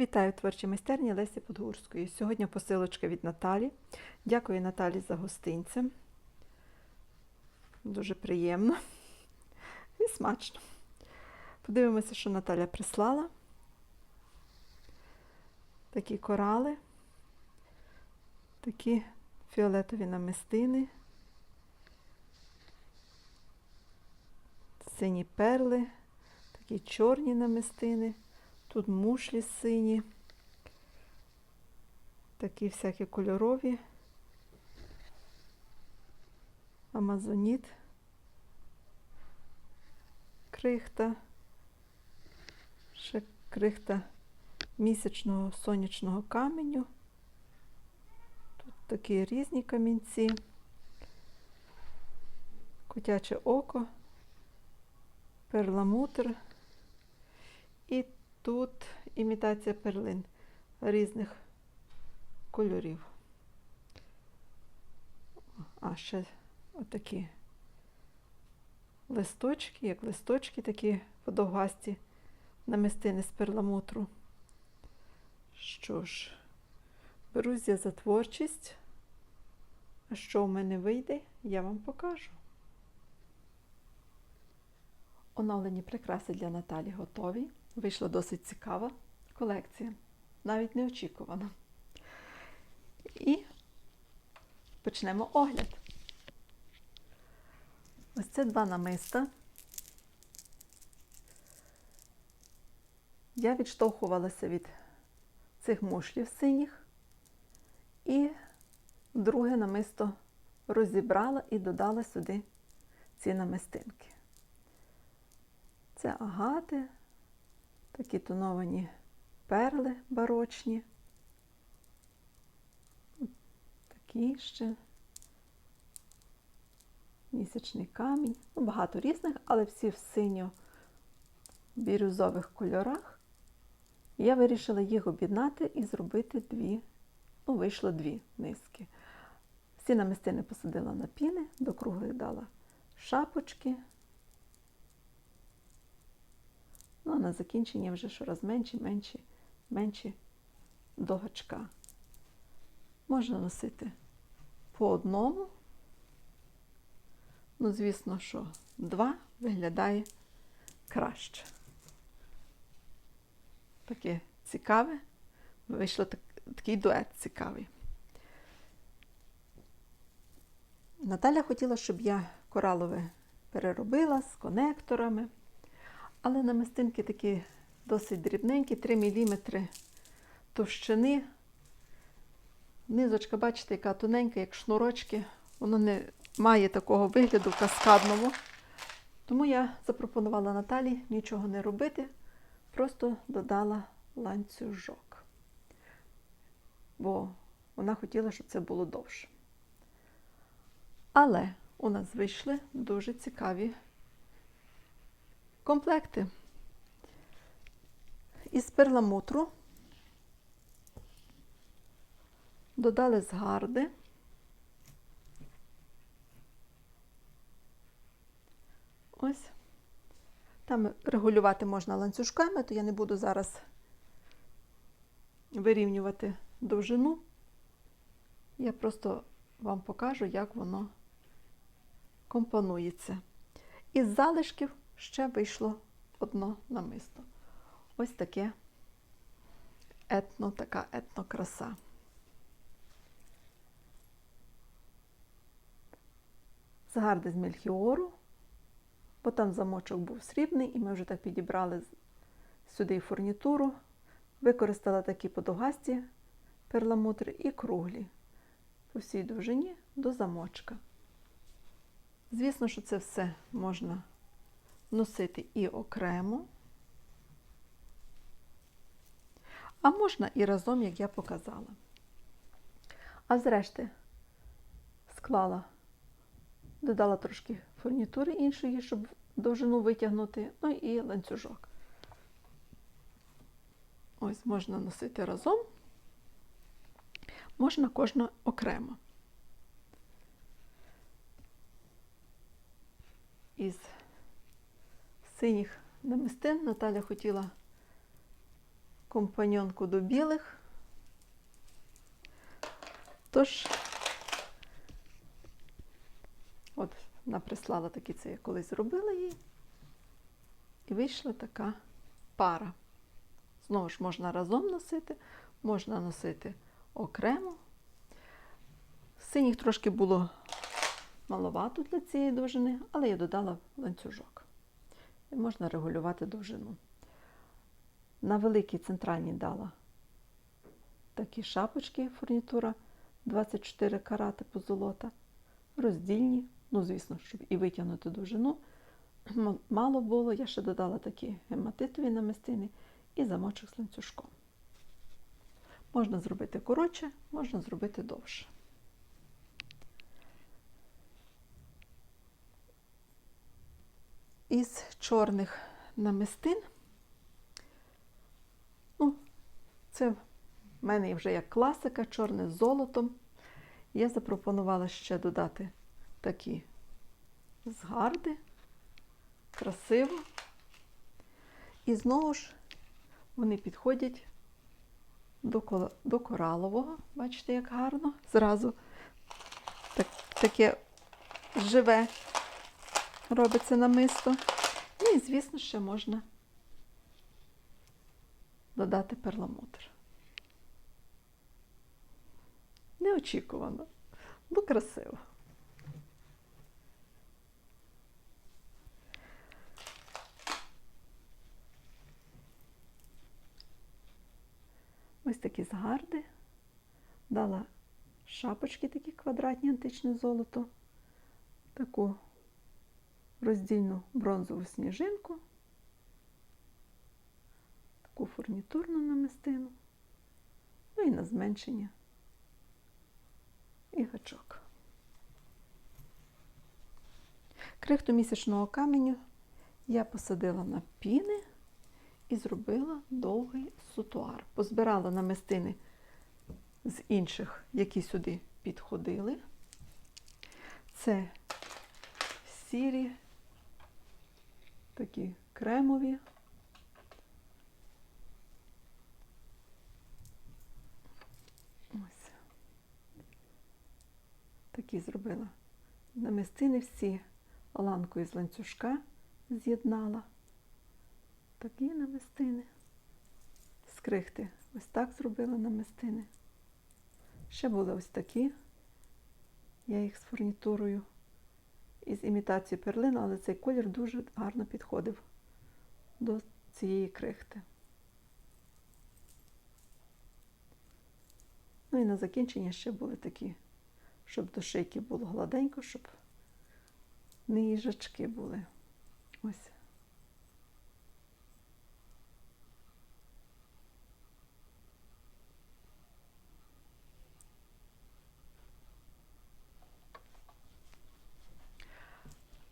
Вітаю в творчій майстерні Лесі Подгурської. Сьогодні посилочка від Наталі. Дякую Наталі за гостинця. Дуже приємно і смачно. Подивимося, що Наталя прислала. Такі корали, такі фіолетові намистини, сині перли, такі чорні намистини. Тут мушлі сині, такі всякі кольорові, амазоніт, крихта, ще крихта місячного сонячного каменю. Тут такі різні камінці, котяче око, перламутр. І Тут імітація перлин різних кольорів. А ще отакі листочки, як листочки, такі подовгасті намистини з перламутру. Що ж, берусь я за творчість. А що в мене вийде, я вам покажу. Оновлені прикраси для Наталі готові. Вийшла досить цікава колекція, навіть неочікувана. І почнемо огляд. Ось це два намиста. Я відштовхувалася від цих мушлів синіх і друге намисто розібрала і додала сюди ці намистинки. Це агати, такі тоновані перли барочні. Такі ще місячний камінь. Ну, багато різних, але всі в синьо-бірюзових кольорах. Я вирішила їх об'єднати і зробити дві, ну, вийшло дві низки. Всі намистини посадила на піни, до круглих дала шапочки. Ну, а на закінчення вже щораз менші, менші, менші до гачка. Можна носити по одному. Ну, звісно, що два виглядає краще. Таке цікаве. Вийшло так, такий дует цікавий. Наталя хотіла, щоб я коралове переробила з конекторами. Але намистинки такі досить дрібненькі, 3 мм товщини. Низочка, бачите, яка тоненька, як шнурочки. Воно не має такого вигляду каскадного. Тому я запропонувала Наталі нічого не робити, просто додала ланцюжок. Бо вона хотіла, щоб це було довше. Але у нас вийшли дуже цікаві комплекти із перламутру додали згарди. Ось. Там регулювати можна ланцюжками, то я не буду зараз вирівнювати довжину. Я просто вам покажу, як воно компонується. Із залишків ще вийшло одно намисто. Ось таке етно, така етнокраса. Згарди з мельхіору, бо там замочок був срібний, і ми вже так підібрали сюди фурнітуру, використала такі подовгасті перламутри і круглі по всій довжині до замочка. Звісно, що це все можна носити і окремо, а можна і разом, як я показала. А зрешти склала, додала трошки фурнітури іншої, щоб довжину витягнути, ну і ланцюжок. Ось можна носити разом, можна кожна окремо. Із синіх намистин Наталя хотіла компаньонку до білих. Тож, от вона прислала такі це, я колись зробила їй. І вийшла така пара. Знову ж можна разом носити, можна носити окремо. Синіх трошки було маловато для цієї довжини, але я додала ланцюжок. І можна регулювати довжину. На великій центральній дала такі шапочки, фурнітура 24 карати позолота, роздільні, ну, звісно, щоб і витягнути довжину. Мало було, я ще додала такі гематитові намистини і замочок з ланцюжком. Можна зробити коротше, можна зробити довше. Із чорних намистин, ну, це в мене вже як класика, чорне з золотом. Я запропонувала ще додати такі згарди, красиво. І знову ж вони підходять до, до коралового. Бачите, як гарно. Зразу так, таке живе робиться намисто. Ну і, звісно, ще можна додати перламутр. Неочікувано, ну красиво. Ось такі згарди. Дала шапочки такі квадратні античне золото, таку роздільну бронзову сніжинку, таку фурнітурну намистину, ну і на зменшення і гачок. Крихту місячного каменю я посадила на піни і зробила довгий сутуар. Позбирала намистини з інших, які сюди підходили. Це сірі, такі кремові. Ось. Такі зробила. Намистини всі ланкою з ланцюжка з'єднала. Такі намистини. З крихти. Ось так зробила намистини. Ще були ось такі. Я їх з фурнітурою із імітацією перлину, але цей колір дуже гарно підходив до цієї крихти. Ну і на закінчення ще були такі, щоб до шийки було гладенько, щоб не їжачки були. Ось.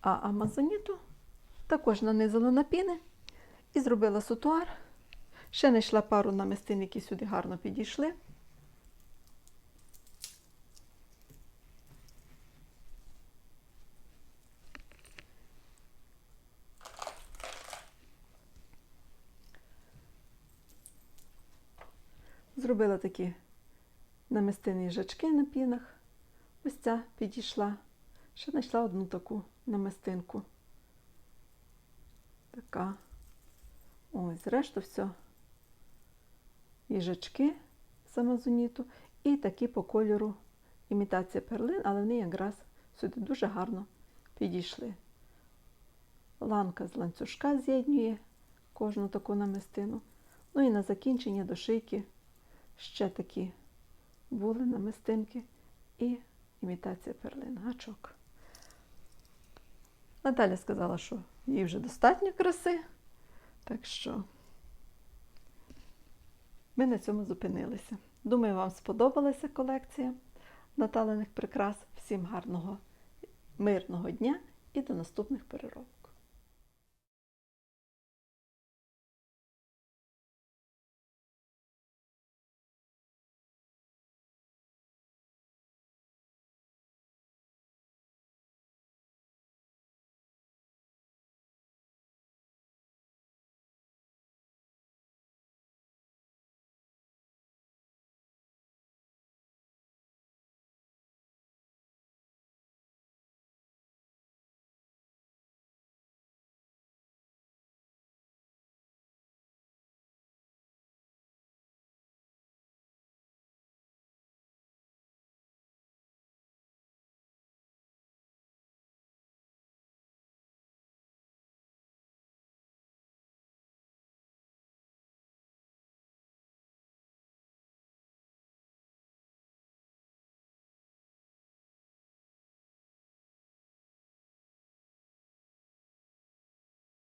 А амазоніту також нанизала на піни і зробила сутуар. Ще знайшла пару намистин, які сюди гарно підійшли. Зробила такі намистини їжачки на пінах. Ось ця підійшла. Ще знайшла одну таку намистинку. Така. Ось, решту все. Їжачки з амазоніту і такі по кольору імітація перлин, але вони якраз сюди дуже гарно підійшли. Ланка з ланцюжка з'єднює кожну таку намистину. Ну і на закінчення до шийки ще такі були намистинки і імітація перлин, гачок. Наталя сказала, що їй вже достатньо краси, так що ми на цьому зупинилися. Думаю, вам сподобалася колекція Наталених прикрас. Всім гарного, мирного дня і до наступних перероб.